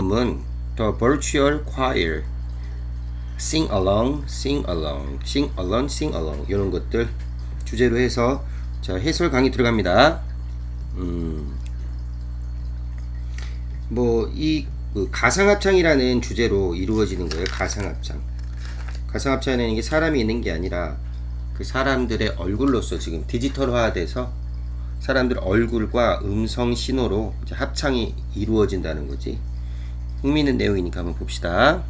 문법은 The Virtual Choir Sing Along, Sing Along, Sing Along, Sing Along 이런 것들 주제로 해서 자 해설 강의 들어갑니다. 음, 뭐이 그 가상합창이라는 주제로 이루어지는 거예요. 가상합창. 가상합창은 이게 사람이 있는 게 아니라 그 사람들의 얼굴로서 지금 디지털화돼서 사람들 얼굴과 음성 신호로 합창이 이루어진다는 거지. 흥미있는 내용이니까 한번 봅시다.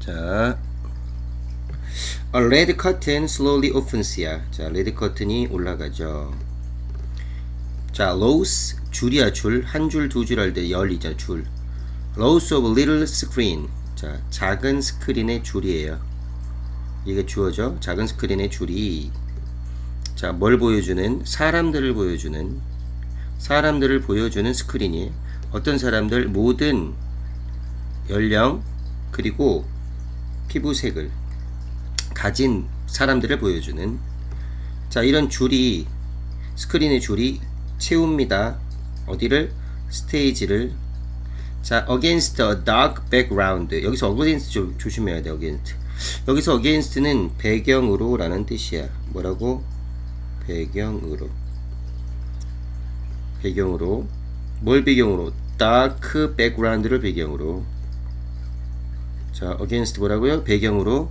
자, A red curtain slowly opens야. 자, 레드 커튼이 올라가죠. 자, rows 줄이야 줄. 한 줄, 두 줄 할 때 열리죠, 줄. rows of little screen. 자, 작은 스크린의 줄이에요. 이게 주어죠. 작은 스크린의 줄이 자, 뭘 보여주는 사람들을 보여주는 사람들을 보여주는 스크린이 어떤 사람들 모든 연령 그리고 피부색을 가진 사람들을 보여주는 자 이런 줄이 스크린의 줄이 채웁니다. 어디를? 스테이지를. 자 against a dark background. 여기서 against 좀 조심해야 돼 against. 여기서 against는 배경으로 라는 뜻이야. 뭐라고? 배경으로. 배경으로. 뭘 배경으로 dark background를 배경으로. 자 against 뭐라고요? 배경으로.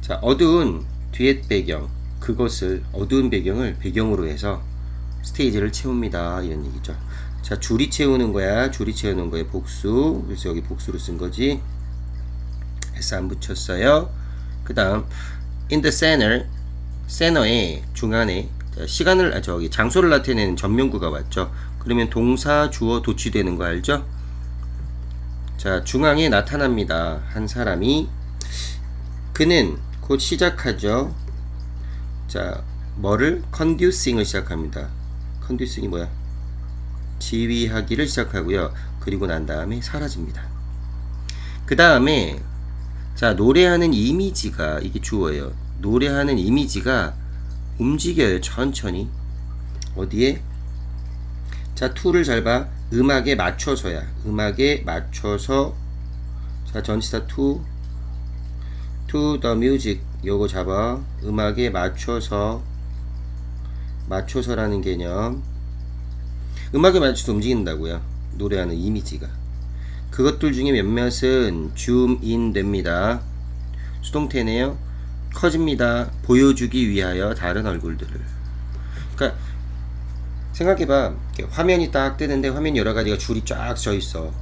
자 어두운 뒤에 배경 그것을 어두운 배경을 배경으로 해서 스테이지를 채웁니다. 이런 얘기죠. 자 줄이 채우는 거야. 줄이 채우는 거에 복수. 그래서 여기 복수로 쓴 거지. S 안 붙였어요. 그 다음 in the center 센터의 중간에 자, 시간을 아, 저기 장소를 나타내는 전면구가 왔죠. 그러면 동사 주어 도취되는 거 알죠? 자 중앙에 나타납니다. 한 사람이 그는 곧 시작하죠. 자 뭐를 컨듀싱을 시작합니다. 컨듀싱이 뭐야? 지휘하기를 시작하고요. 그리고 난 다음에 사라집니다. 그 다음에 자 노래하는 이미지가 이게 주어예요. 노래하는 이미지가 움직여요 천천히 어디에 자 툴을 잘 봐. 음악에 맞춰서야. 음악에 맞춰서. 자 전치사 to. To the music. 요거 잡아. 음악에 맞춰서. 맞춰서라는 개념. 음악에 맞춰서 움직인다고요. 노래하는 이미지가. 그것들 중에 몇몇은 줌인 됩니다. 수동태네요. 커집니다. 보여주기 위하여 다른 얼굴들을. 그러니까 생각해봐. 화면이 딱 뜨는데 화면 여러 가지가 줄이 쫙 져 있어.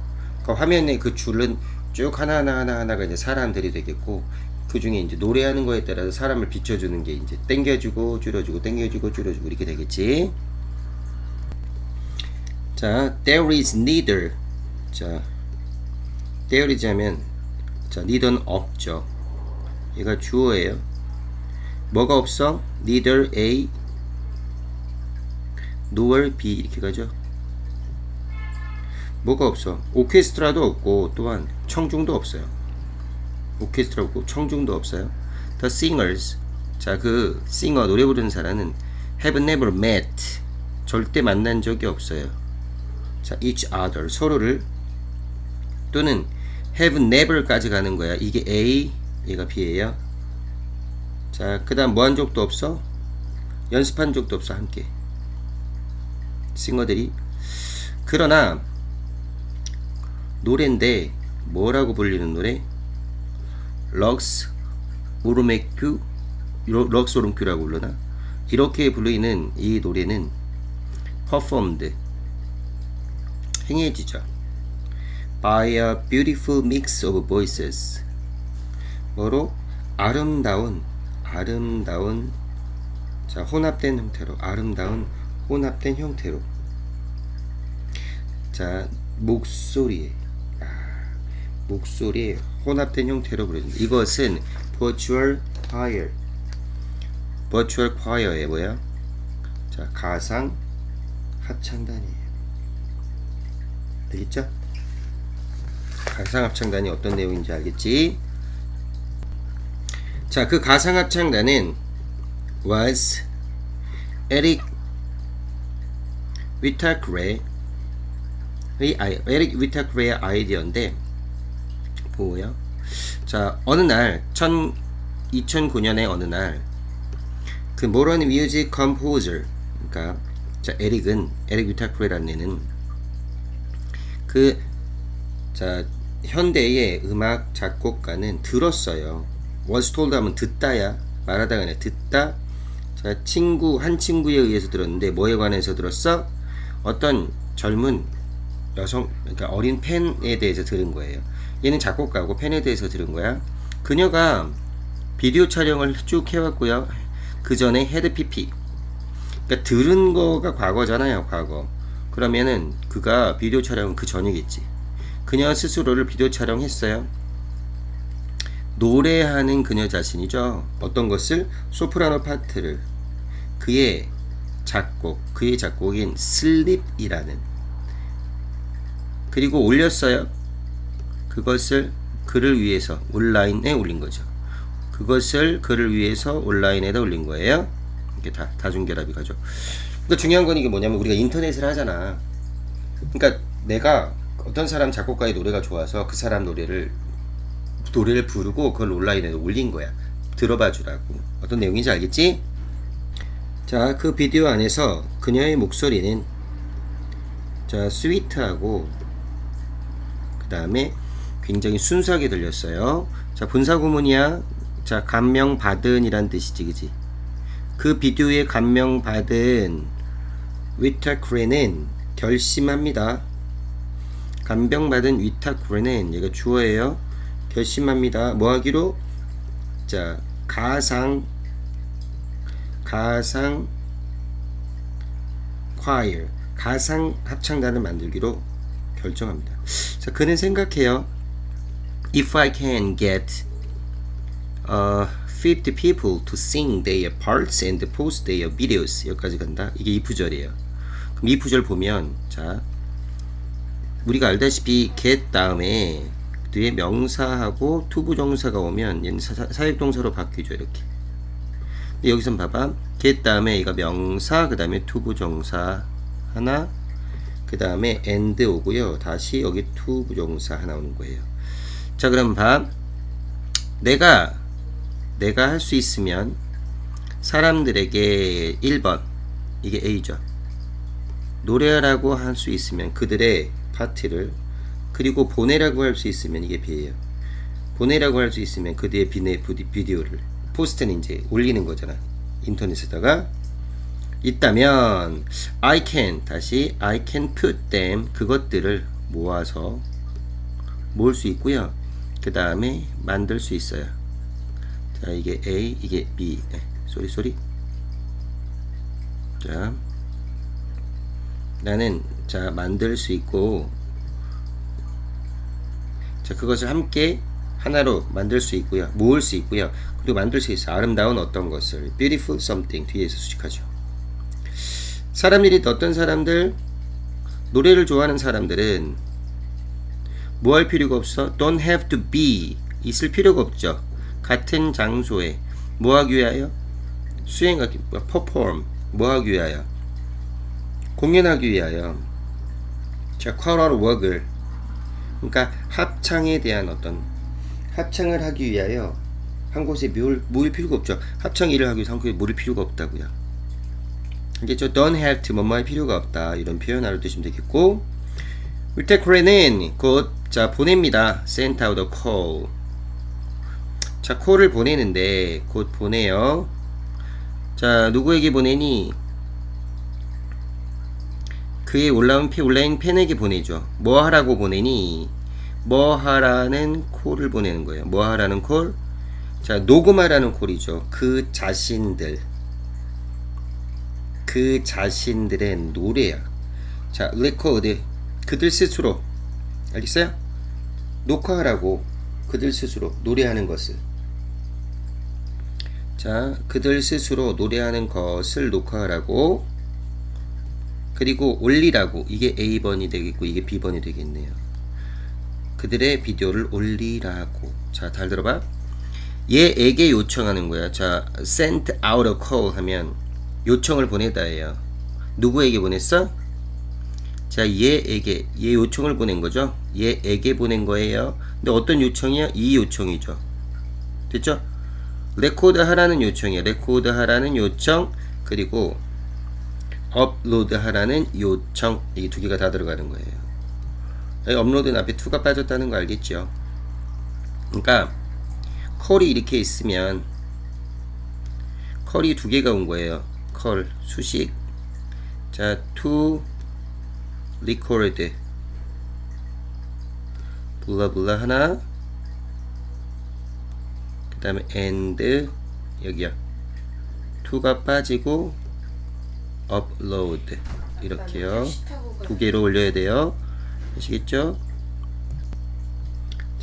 그 화면에 그 줄은 쭉 하나 하나 하나 하나가 이제 사람들이 되겠고 그 중에 이제 노래하는 거에 따라서 사람을 비춰주는 게 이제 땡겨주고 줄여주고 땡겨주고 줄여주고 이렇게 되겠지. 자, there is neither. 자, there is 하면 자, neither는 없죠. 얘가 주어예요. 뭐가 없어? neither A nor B 이렇게 가죠. 뭐가 없어? 오케스트라도 없고 또한 청중도 없어요. 오케스트라 없고 청중도 없어요. The singers 자그 싱어 노래 부르는 사람은 have never met 절대 만난 적이 없어요. 자 each other 서로를 또는 have never까지 가는 거야. 이게 A 얘가 B예요. 자, 그 다음 뭐한 적도 없어? 연습한 적도 없어, 함께. 싱어들이. 그러나, 노래인데, 뭐라고 불리는 노래? 럭스 오르메큐, 럭스 오르메큐라고 불러나? 이렇게 불리는 이 노래는 performed, 행해지죠. by a beautiful mix of voices. 뭐로? 아름다운 아름다운 자 혼합된 형태로 아름다운 혼합된 형태로. 자 목소리에. 아, 목소리에 혼합된 형태로 부르진다. 이것은 virtual choir. virtual choir의 뭐야? 자 가상 합창단이에요. 알겠죠? 가상 합창단이 어떤 내용인지 알겠지? 자, 그 가상합창단은 was Eric 이 아이, 에릭 위타크의 아이디어인데 보고요. 자 어느 날 2009년의 어느 날그 모런 뮤직 컴포저 그러니까 자 에릭은 에릭 위타크레라는 애는 그자 현대의 음악 작곡가는 들었어요. told 하면 듣다야 말하다가 아니라 듣다. 자 친구 한 친구에 의해서 들었는데 뭐에 관해서 들었어? 어떤 젊은 여성 그러니까 어린 팬에 대해서 들은 거예요. 얘는 작곡가고 팬에 대해서 들은 거야. 그녀가 비디오 촬영을 쭉 해왔고요. 그 전에 헤드 피피. 그러니까 들은 거가 과거잖아요, 과거. 그러면은 그가 비디오 촬영은 그 전이겠지. 그녀 스스로를 비디오 촬영했어요. 노래하는 그녀 자신이죠. 어떤 것을 소프라노 파트를 그의 작곡, 그의 작곡인 슬립이라는 그리고 올렸어요. 그것을 그를 위해서 온라인에 올린 거죠. 그것을 그를 위해서 온라인에다 올린 거예요. 이게 다 다중결합이 가죠. 그러니까 중요한 건 이게 뭐냐면 우리가 인터넷을 하잖아. 그러니까 내가 어떤 사람 작곡가의 노래가 좋아서 그 사람 노래를 노래를 부르고 그걸 온라인에 올린 거야. 들어봐 주라고. 어떤 내용인지 알겠지? 자, 그 비디오 안에서 그녀의 목소리는 자, 스위트하고 그 다음에 굉장히 순수하게 들렸어요. 자, 분사구문이야. 자, 감명받은이란 뜻이지, 그지? 그 비디오에 감명받은 위타크레는 결심합니다. 감명받은 위타크레는 얘가 주어예요. 결심합니다. 뭐 하기로? 자, 가상 가상 choir 가상 합창단을 만들기로 결정합니다. 자, 그는 생각해요. If I can get uh, 50 people to sing their parts and post their videos 여기까지 간다. 이게 이 구절이에요. 그럼 이 구절 보면 자 우리가 알다시피 get 다음에 뒤에 명사하고 투부정사가 오면 사역동사로 바뀌죠 이렇게. 근데 여기선 봐봐 get 다음에 이거 명사 그 다음에 투부정사 하나 그 다음에 and 오고요. 다시 여기 투부정사 하나 오는 거예요. 자 그럼 봐 내가 내가 할 수 있으면 사람들에게 1번 이게 A죠. 노래하라고 할 수 있으면 그들의 파티를 그리고 보내라고 할 수 있으면 이게 B예요. 보내라고 할 수 있으면 그들의 비디오를 포스트는 이제 올리는 거잖아. 인터넷에다가 있다면 I can 다시 I can put them 그것들을 모아서 모을 수 있고요. 그 다음에 만들 수 있어요. 자 이게 A 이게 B 네, 쏘리 쏘리 자 나는 자 만들 수 있고 자 그것을 함께 하나로 만들 수 있고요 모을 수 있고요 그리고 만들 수 있어. 아름다운 어떤 것을. Beautiful something. 뒤에서 수식하죠. 사람들이 어떤 사람들 노래를 좋아하는 사람들은 뭐 할 필요가 없어? Don't have to be. 있을 필요가 없죠. 같은 장소에 뭐 하기 위하여? 수행하기 perform. 뭐 하기 위하여? 공연하기 위하여? 자 choral work을. 그러니까 합창에 대한 어떤 합창을 하기 위하여 한 곳에 모일, 모일 필요가 없죠. 합창 일을 하기 위해서 한 곳에 모일 필요가 없다고요. 알겠죠? don't have to 뭐뭐 할 필요가 없다. 이런 표현 알아두시면 되겠고 울테크레는 곧자 보냅니다. send out a call. 자 콜을 보내는데 곧 보내요. 자 누구에게 보내니? 그의 올라온 피 온라인 팬에게 보내죠. 뭐 하라고 보내니? 뭐 하라는 콜을 보내는 거예요. 뭐 하라는 콜? 자 녹음하라는 콜이죠. 그 자신들. 그 자신들의 노래야. 자 레코드 그들 스스로. 알겠어요? 녹화하라고 그들 스스로 노래하는 것을. 자 그들 스스로 노래하는 것을 녹화하라고. 그리고 올리라고. 이게 A번이 되겠고 이게 B번이 되겠네요. 그들의 비디오를 올리라고. 자 잘 들어봐 얘에게 요청하는 거야 자 sent out a call 하면 요청을 보내다 해요 누구에게 보냈어? 자, 얘에게 얘 요청을 보낸 거죠. 얘에게 보낸 거예요. 근데 어떤 요청이야? 이 요청이죠. 됐죠? 레코드 하라는 요청이에요. 레코드 하라는 요청 그리고 업로드 하라는 요청 이두 개가 다 들어가는 거예요. 업로드는 앞에 투가 빠졌다는 거 알겠죠? 그러니까 컬이 이렇게 있으면 컬이 두 개가 온 거예요. 컬 수식. 자 to record 블라블라 하나. 그 다음에 and 여기요. to가 빠지고 upload. 이렇게요. 두 개로 올려야 돼요. 아시겠죠?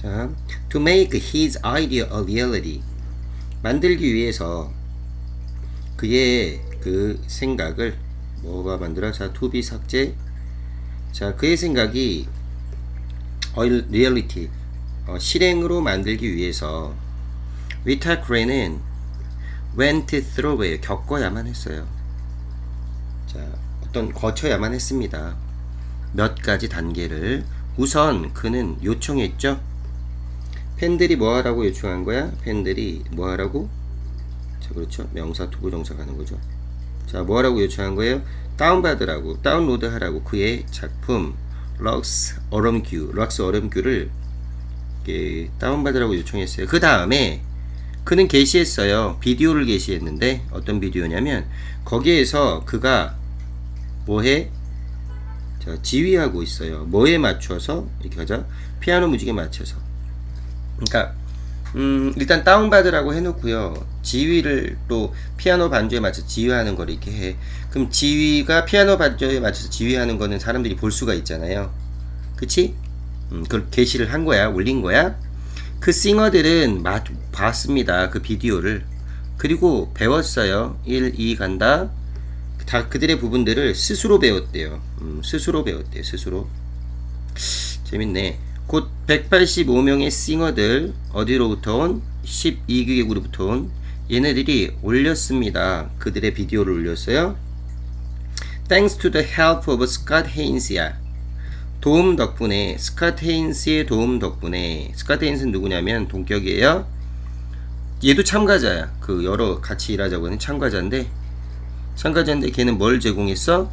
자 to make his idea a reality 만들기 위해서 그의 그 생각을 뭐가 만들어 자 to be 삭제 자 그의 생각이 어, 리얼리티 어, 실행으로 만들기 위해서 위타 크레는 went through예요. 겪어야만 했어요. 자, 어떤 거쳐야만 했습니다. 몇 가지 단계를 우선 그는 요청했죠. 팬들이 뭐 하라고 요청한 거야? 팬들이 뭐 하라고? 자, 그렇죠. 명사 투부 정사 가는 거죠. 자, 뭐 하라고 요청한 거예요? 다운받으라고, 다운로드 하라고 그의 작품 럭스 얼음규, 럭스 얼음규를 다운받으라고 요청했어요. 그 다음에 그는 게시했어요. 비디오를 게시했는데 어떤 비디오냐면 거기에서 그가 뭐해? 자, 지휘하고 있어요. 뭐에 맞춰서 이렇게 하자. 피아노 무직에 맞춰서. 그러니까 음, 일단 다운받으라고 해놓고요. 지휘를 또 피아노 반주에 맞춰서 지휘하는 걸 이렇게 해. 그럼 지휘가 피아노 반주에 맞춰서 지휘하는 거는 사람들이 볼 수가 있잖아요. 그치? 음, 그걸 게시를 한 거야. 올린 거야. 그 싱어들은 마, 봤습니다. 그 비디오를. 그리고 배웠어요. 1, 2 간다. 다 그들의 부분들을 스스로 배웠대요. 음, 스스로 배웠대요. 스스로. 재밌네. 곧 185명의 싱어들 어디로부터 온 12개국으로부터 온 얘네들이 올렸습니다. 그들의 비디오를 올렸어요. Thanks to the help of Scott Haines야. 도움 덕분에 스캇 헤인스의 도움 덕분에 스캇 헤인스는 누구냐면 동격이에요. 얘도 참가자야. 그 여러 같이 일하자고 하는 참가자인데 참가자인데 걔는 뭘 제공했어?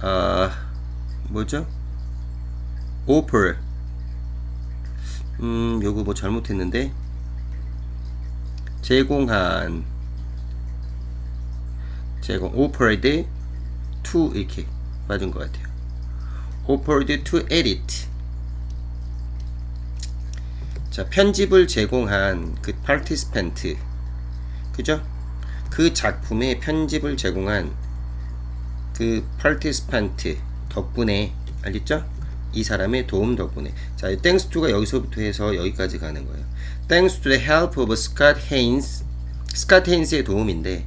아 뭐죠? 오퍼 음 요거 뭐 잘못했는데 제공한 제공 오퍼드 투 이렇게 맞은 것 같아요. offered to edit. 자, 편집을 제공한 그 participant. 그죠? 그 작품의 편집을 제공한 그 participant 덕분에 알겠죠? 이 사람의 도움 덕분에. 자, thanks to가 여기서부터 해서 여기까지 가는 거예요. Thanks to the help of Scott Haynes. 스캇 헤인스의 도움인데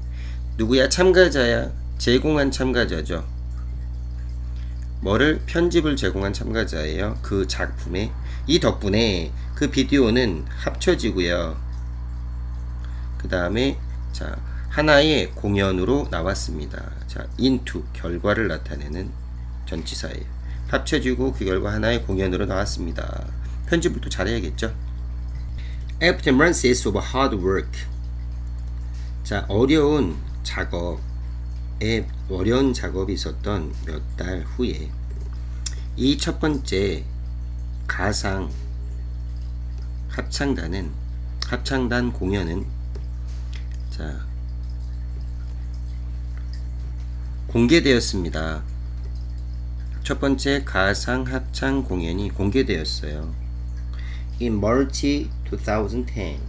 누구야? 참가자야. 제공한 참가자죠. 뭐를 편집을 제공한 참가자예요. 그 작품에 이 덕분에 그 비디오는 합쳐지고요. 그 다음에 자 하나의 공연으로 나왔습니다. 자 into 결과를 나타내는 전치사예요. 합쳐지고 그 결과 하나의 공연으로 나왔습니다. 편집을 또 잘해야겠죠. After months of hard work. 자 어려운 작업 에 어려운 작업이 있었던 몇 달 후에 이 첫 번째 가상 합창단은 합창단 공연은 자 공개되었습니다. 첫 번째 가상 합창 공연이 공개되었어요. In March 2010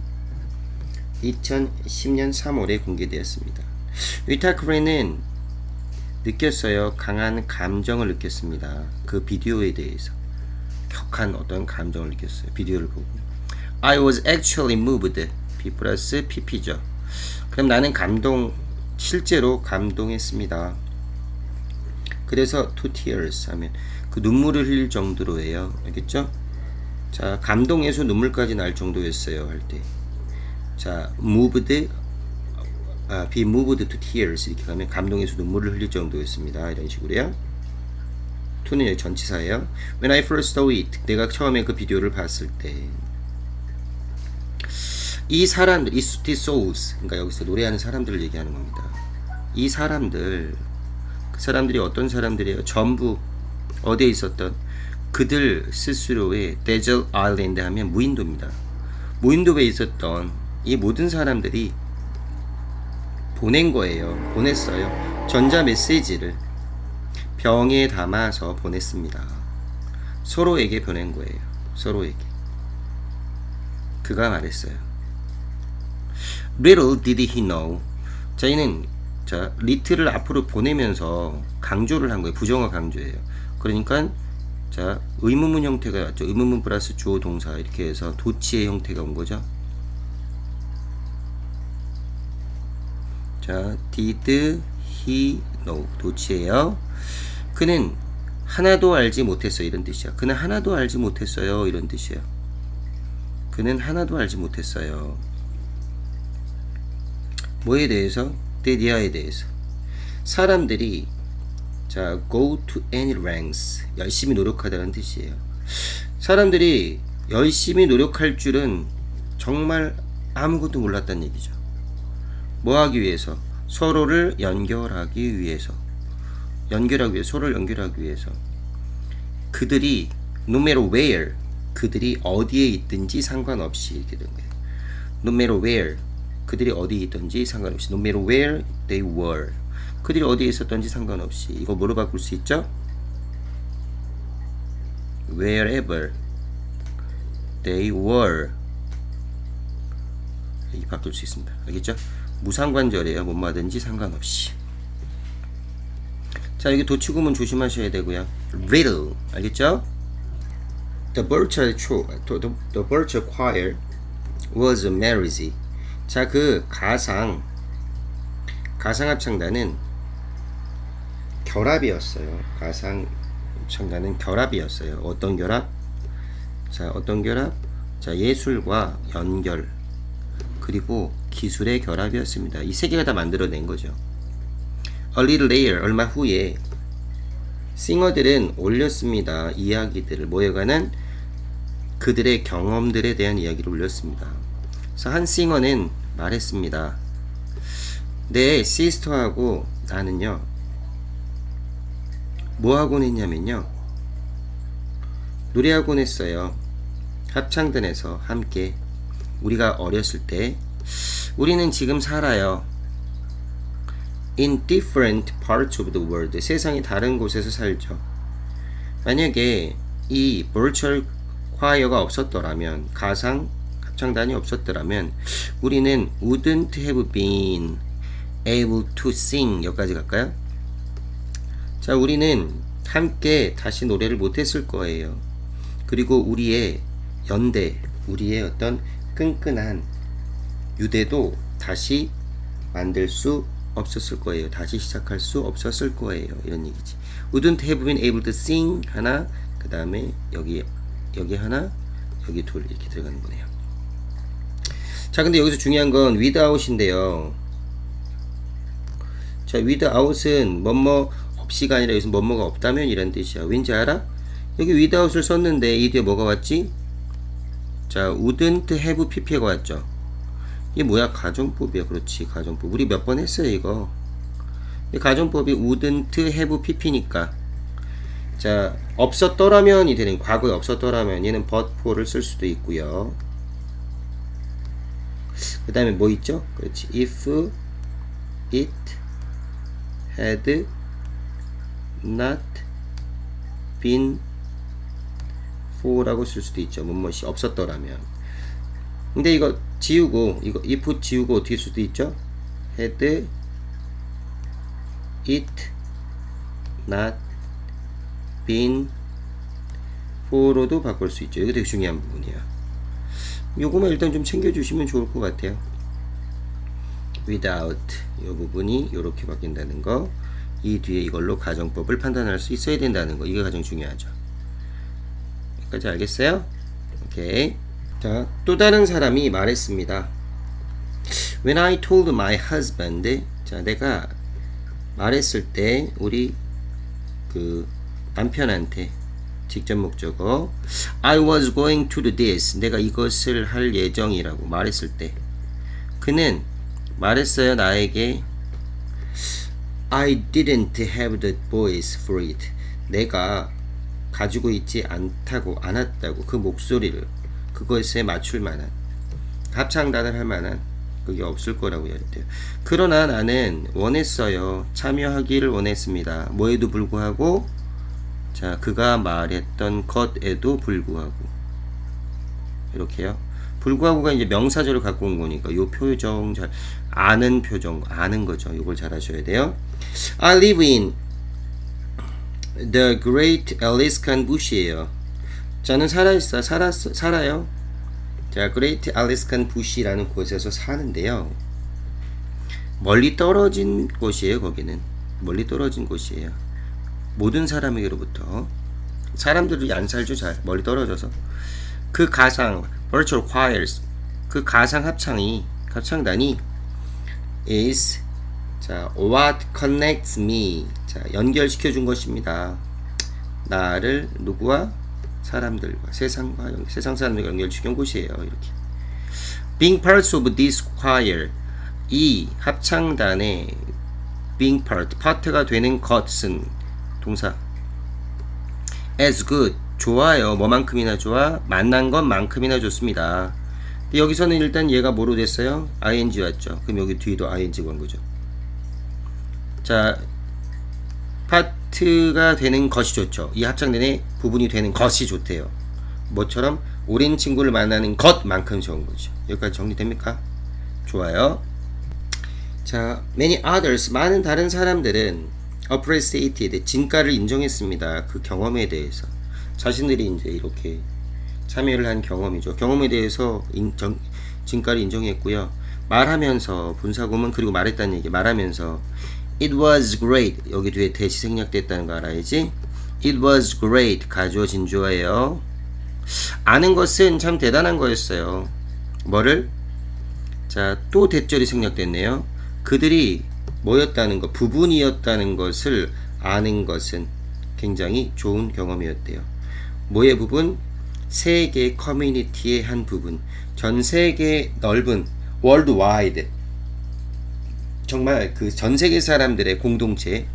2010년 3월에 공개되었습니다. 위타크레는 느꼈어요. 강한 감정을 느꼈습니다. 그 비디오에 대해서. 격한 어떤 감정을 느꼈어요. 비디오를 보고. I was actually moved. B 플러스 PP죠. 그럼 나는 감동, 실제로 감동했습니다. 그래서 to tears 하면 그 눈물을 흘릴 정도로예요. 알겠죠? 자, 감동에서 눈물까지 날 정도였어요. 할 때. 자, moved 아, be moved to tears 이렇게 가면 감동에서 눈물을 흘릴 정도였습니다. 이런 식으로요. to는 여기 전치사예요. When I first saw it, 내가 처음에 그 비디오를 봤을 때. 이 사람들, 이 these souls, 그러니까 여기서 노래하는 사람들을 얘기하는 겁니다. 이 사람들, 그 사람들이 어떤 사람들이에요? 전부 어디에 있었던 그들 스스로의 데젤 아일랜드 하면 무인도입니다. 무인도에 있었던 이 모든 사람들이 보낸 거예요. 보냈어요. 전자 메시지를 병에 담아서 보냈습니다. 서로에게 보낸 거예요. 서로에게. 그가 말했어요. Little did he know. 저희는 자 little을 앞으로 보내면서 강조를 한 거예요. 부정어 강조예요. 그러니까 자 의문문 형태가 왔죠. 의문문 플러스 주어 동사 이렇게 해서 도치의 형태가 온 거죠. 자 did he know 도치예요. 그는 하나도 알지 못했어요 이런 뜻이야. 그는 하나도 알지 못했어요 이런 뜻이에요. 그는 하나도 알지 못했어요. 뭐에 대해서? 데디아에 대해서. 사람들이 자 go to any ranks 열심히 노력하다는 뜻이에요. 사람들이 열심히 노력할 줄은 정말 아무것도 몰랐다는 얘기죠. 뭐 하기 위해서? 서로를 연결하기 위해서. 연결하기 위해서, 서로를 연결하기 위해서. 그들이 no matter where 그들이 어디에 있든지 상관없이 이렇게 된 거예요. no matter where 그들이 어디에 있든지 상관없이 no matter where they were 그들이 어디에 있었던지 상관없이 이거 뭐로 바꿀 수 있죠? wherever they were 이렇게 바꿀 수 있습니다. 알겠죠? 무상관절이에요. 뭐뭐든지 상관없이. 자 여기 도치구문 조심하셔야 되고요. riddle 알겠죠? The Birch the, the, the Birch Choir was married. 자 그 가상 가상 합창단은 결합이었어요. 가상 합창단은 결합이었어요. 어떤 결합? 자 어떤 결합? 자 예술과 연결 그리고 기술의 결합이었습니다. 이 세 개가 다 만들어낸 거죠. A little later 얼마 후에 싱어들은 올렸습니다. 이야기들을 관한 그들의 경험들에 대한 이야기를 올렸습니다. 그래서 한 싱어는 말했습니다. 내 시스터하고 나는요, 뭐 하곤 했냐면요, 노래하곤 했어요. 합창단에서 함께 우리가 어렸을 때 우리는 지금 살아요. in different parts of the world. 세상의 다른 곳에서 살죠. 만약에 이 virtual choir가 없었더라면 가상 합창단이 없었더라면 우리는 wouldn't have been able to sing 여기까지 갈까요? 자 우리는 함께 다시 노래를 못했을 거예요. 그리고 우리의 연대, 우리의 어떤 끈끈한 유대도 다시 만들 수 없었을 거예요. 다시 시작할 수 없었을 거예요. 이런 얘기지. Wouldn't have been able to sing 하나, 그 다음에 여기 여기 하나, 여기 둘 이렇게 들어가는 거네요. 자, 근데 여기서 중요한 건 without인데요. 자, without은 뭐뭐 없이가 아니라 여기서 뭐뭐가 없다면 이런 뜻이야. 왠지 알아? 여기 without을 썼는데 이 뒤에 뭐가 왔지? 자, wouldn't have pp가 왔죠. 이게 뭐야? 가정법이야. 그렇지. 가정법. 우리 몇 번 했어요, 이거. 이 가정법이 wouldn't have pp니까. 자, 없었더라면이 되는 과거에 없었더라면 얘는 but for를 쓸 수도 있고요. 그 다음에 뭐 있죠? 그렇지. if it had not been for라고 쓸 수도 있죠. 뭐뭐이 없었더라면. 근데 이거 지우고 이거 if 지우고 어떻게 쓸 수도 있죠? had it not been for로도 바꿀 수 있죠. 이거 되게 중요한 부분이야. 요 거만 일단 좀 챙겨주시면 좋을 것 같아요. without 이 부분이 이렇게 바뀐다는 거. 이 뒤에 이걸로 가정법을 판단할 수 있어야 된다는 거. 이게 가장 중요하죠. 여기까지 알겠어요? 오케이. 자, 또 다른 사람이 말했습니다. When I told my husband, 자, 내가 말했을 때 우리 그 남편한테 직접 목적어 I was going to do this 내가 이것을 할 예정이라고 말했을 때 그는 말했어요 나에게 I didn't have the voice for it 내가 가지고 있지 않다고 않았다고 그 목소리를 그것에 맞출 만한 합창단을 할 만한 그게 없을 거라고 이야기해요. 그러나 나는 원했어요. 참여하기를 원했습니다. 뭐에도 불구하고 자 그가 말했던 것에도 불구하고 이렇게요. 불구하고가 이제 명사절을 갖고 온 거니까 요 표정 잘 아는 표정 아는 거죠. 이걸 잘 하셔야 돼요. I live in the Great Alaskan Bush예요. 저는 살아 있어 살았 살아요. 자, 그레이트 알래스칸 부시라는 곳에서 사는데요. 멀리 떨어진 곳이에요, 거기는. 멀리 떨어진 곳이에요. 모든 사람에게로부터. 사람들이 안 살죠, 잘. 멀리 떨어져서. 그 가상, virtual choirs, 그 가상 합창이, 합창단이 is, 자, what connects me. 자, 연결시켜 준 것입니다. 나를 누구와 사람들과 세상과 연, 세상 사람들과 연결시킨 곳이에요. 이렇게. Being parts of this choir 이 합창단의 being part 파트가 되는 것은 동사 as good 좋아요. 뭐만큼이나 좋아? 만난 것만큼이나 좋습니다. 근데 여기서는 일단 얘가 뭐로 됐어요? ing 왔죠. 그럼 여기 뒤도 ing가 온 거죠. 자, 파트가 되는 것이 좋죠. 이 합창단의 부분이 되는 것이 좋대요. 뭐처럼 오랜 친구를 만나는 것만큼 좋은 거죠. 여기까지 정리됩니까? 좋아요. 자, many others 많은 다른 사람들은 appreciated 진가를 인정했습니다. 그 경험에 대해서 자신들이 이제 이렇게 참여를 한 경험이죠. 경험에 대해서 인정, 진가를 인정했고요. 말하면서 분사구문 그리고 말했다는 얘기 말하면서 It was great. 여기 뒤에 대시 생략됐다는 거 알아야지. It was great. 가주어 진주어예요. 아는 것은 참 대단한 거였어요. 뭐를? 자, 또 대절이 생략됐네요. 그들이 뭐였다는 것, 부분이었다는 것을 아는 것은 굉장히 좋은 경험이었대요. 뭐의 부분? 세계 커뮤니티의 한 부분. 전 세계 넓은 월드 와이드 정말 그 전 세계 사람들의 공동체,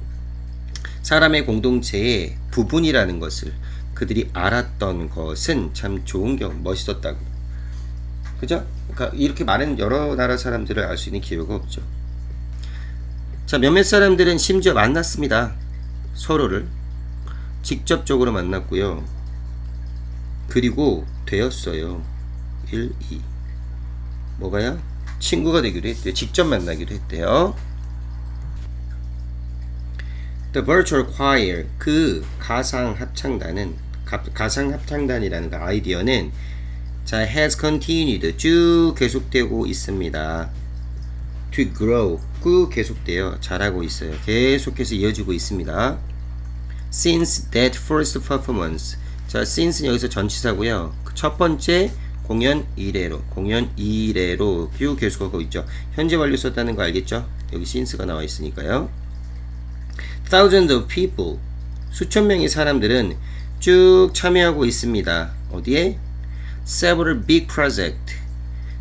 사람의 공동체의 부분이라는 것을 그들이 알았던 것은 참 좋은 경험, 멋있었다고. 그죠? 그러니까 이렇게 많은 여러 나라 사람들을 알 수 있는 기회가 없죠. 자, 몇몇 사람들은 심지어 만났습니다. 서로를. 직접적으로 만났고요. 그리고 되었어요. 1, 2. 뭐가요? 친구가 되기도 했대요. 직접 만나기도 했대요. The virtual choir 그 가상 합창단은 가, 가상 합창단이라는 그 아이디어는 자 has continued 쭉 계속되고 있습니다. To grow 쭉 계속돼요. 잘하고 있어요. 계속해서 이어지고 있습니다. Since that first performance 자 since 여기서 전치사고요. 그 첫 번째 공연 이래로 공연 이래로 쭉 계속하고 있죠. 현재 완료 썼다는 거 알겠죠? 여기 since가 나와 있으니까요. Thousands of people 수천 명의 사람들은 쭉 참여하고 있습니다. 어디에? Several big project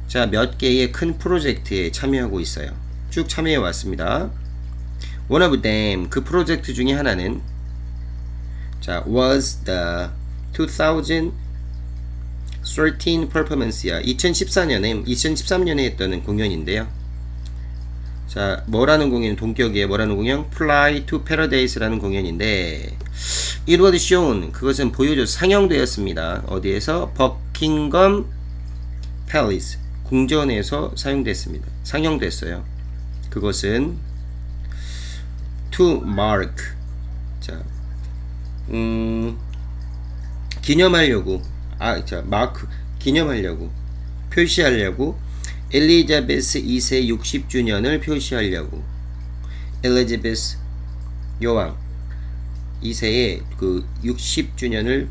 자 몇 개의 큰 프로젝트에 참여하고 있어요. 쭉 참여해 왔습니다. One of them 그 프로젝트 중에 하나는 자 was the 2000 13 performance야. 2014년에 2013년에 했던 공연인데요. 자, 뭐라는 공연? 동격이에요. 뭐라는 공연? Fly to Paradise라는 공연인데 It was shown. 그것은 보여줘 상영되었습니다. 어디에서? 버킹엄 팰리스 궁전에서 사용됐습니다. 상영됐어요. 그것은 to mark. 자, 음, 기념하려고 아, 자, 마크 기념하려고 표시하려고 엘리자베스 2세 60주년을 표시하려고 엘리자베스 여왕 2세의 그 60주년을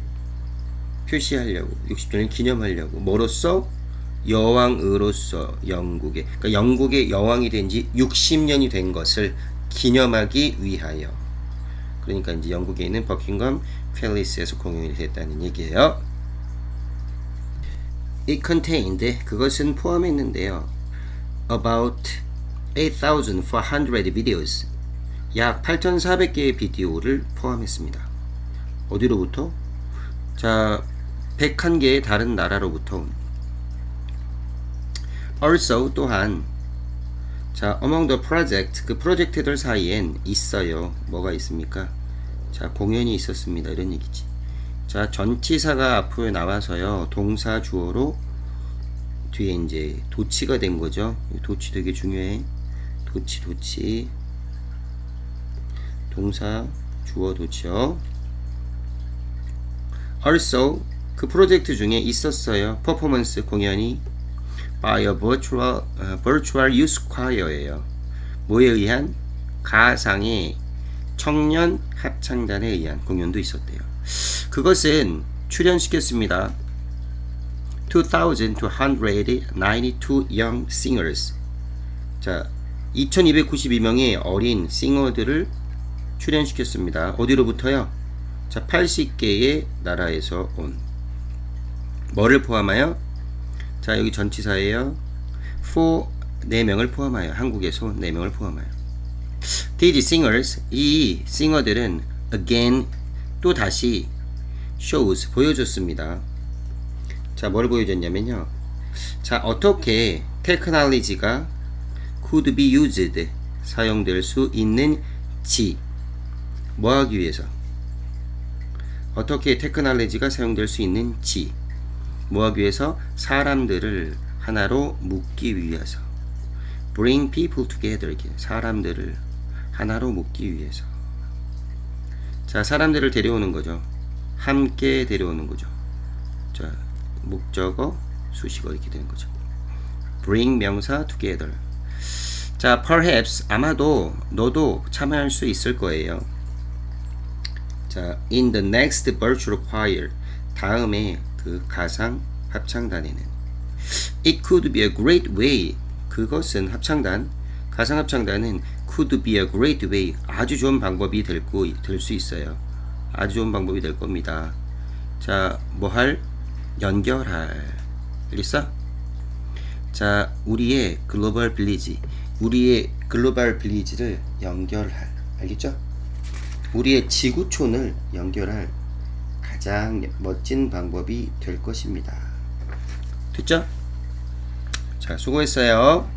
표시하려고 60주년을 기념하려고 뭐로써 여왕으로서 영국의 그러니까 영국의 여왕이 된 지 60년이 된 것을 기념하기 위하여 그러니까 이제 영국에 있는 버킹엄 팰리스에서 공연이 됐다는 얘기예요. It contained 그것은 포함했는데요. About 8,400 videos 약 8,400개의 비디오를 포함했습니다. 어디로부터? 자, 101개의 다른 나라로부터 also 또한 자, among the project 그 프로젝트들 사이엔 있어요. 뭐가 있습니까? 자, 공연이 있었습니다. 이런 얘기지. 자, 전치사가 앞으로 나와서요. 동사 주어로 뒤에 이제 도치가 된 거죠. 이 도치 되게 중요해. 도치 도치. 동사 주어 도치요. also 그 프로젝트 중에 있었어요. 퍼포먼스 공연이 by a virtual 어, virtual youth choir예요. 뭐에 의한 가상의 청년 합창단에 의한 공연도 있었대요. 그것은 출연시켰습니다. 2,292 young singers. 자, 2,292명의 어린 싱어들을 출연시켰습니다. 어디로부터요? 자, 80개의 나라에서 온. 뭐를 포함하여? 자, 여기 전치사예요. for 4명을 포함하여. 한국에서 온 4명을 포함하여. These singers, 이 싱어들은 again 또 다시 shows 보여줬습니다. 자, 뭘 보여줬냐면요. 자, 어떻게 테크놀로지가 could be used 사용될 수 있는지 뭐 하기 위해서 어떻게 테크놀로지가 사용될 수 있는지 뭐 하기 위해서 사람들을 하나로 묶기 위해서. Bring people together 이렇게 사람들을 하나로 묶기 위해서. 자 사람들을 데려오는 거죠. 함께 데려오는 거죠. 자 목적어 수식어 이렇게 되는 거죠. Bring 명사 together. 자 perhaps 아마도 너도 참여할 수 있을 거예요. 자 in the next virtual choir. 다음에 그 가상 합창단에는. It could be a great way. 그것은 합창단 가상 합창단은 could be a great way. 아주 좋은 방법이 될 수 있어요. 아주 좋은 방법이 될 겁니다. 자 뭐 할? 연결할. 리사 자 우리의 글로벌 빌리지. 우리의 글로벌 빌리지를 연결할. 알겠죠? 우리의 지구촌을 연결할 가장 멋진 방법이 될 것입니다. 됐죠? 자, 수고했어요.